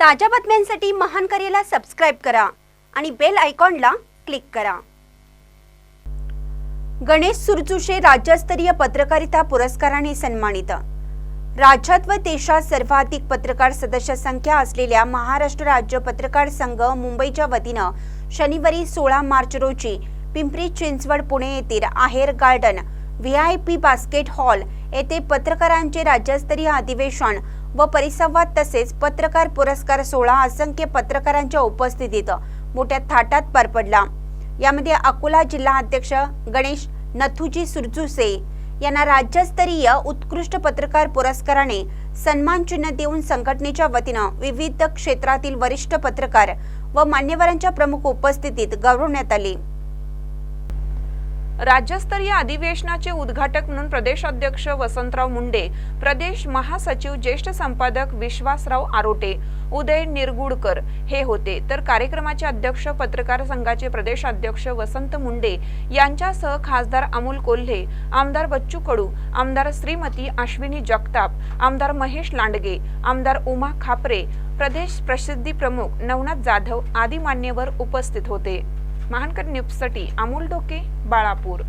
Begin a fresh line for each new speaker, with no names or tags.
ताज्या बातम्यांसाठी महान करेला सबस्क्राईब करा आणि बेल आयकॉनला क्लिक करा. गणेश सुरचुशे राज्यस्तरीय पत्रकारिता पुरस्काराने सन्मानित. राज्यात व देशात सर्वाधिक पत्रकार सदस्य संख्या असलेल्या महाराष्ट्र राज्य पत्रकार संघ मुंबईच्या वतीनं शनिवारी सोळा मार्च रोजी पिंपरी चिंचवड पुणे येथील Aher garden V I P basket hall येथे पत्रकारांचे राज्यस्तरीय अधिवेशन व परिसंवाद तसेच पत्रकार पुरस्कार सोहळा असंख्य पत्रकारांच्या उपस्थितीत मोठ्या थाटात पार पडला. यामध्ये अकोला जिल्हा अध्यक्ष गणेश नथुजी सुरजुसे यांना राज्यस्तरीय उत्कृष्ट पत्रकार पुरस्काराने सन्मान चिन्ह देऊन संघटनेच्या वतीनं विविध क्षेत्रातील वरिष्ठ पत्रकार व मान्यवरांच्या प्रमुख उपस्थितीत गौरवण्यात आले.
राज्यस्तरीय अधिवेशनाचे उद्घाटक म्हणून प्रदेशाध्यक्ष वसंतराव मुंडे प्रदेश महासचिव ज्येष्ठ संपादक विश्वासराव आरोटे उदय निरगुडकर हे होते. तर कार्यक्रमाचे अध्यक्ष पत्रकार संघाचे प्रदेशाध्यक्ष वसंत मुंडे यांच्यासह खासदार अमोल कोल्हे आमदार बच्चू कडू आमदार श्रीमती अश्विनी जगताप आमदार महेश लांडगे आमदार उमा खापरे प्रदेश प्रसिद्धी प्रमुख नवनाथ जाधव आदी मान्यवर उपस्थित होते. महानकर न्यूजसाठी अमोल डोके बाळापूर.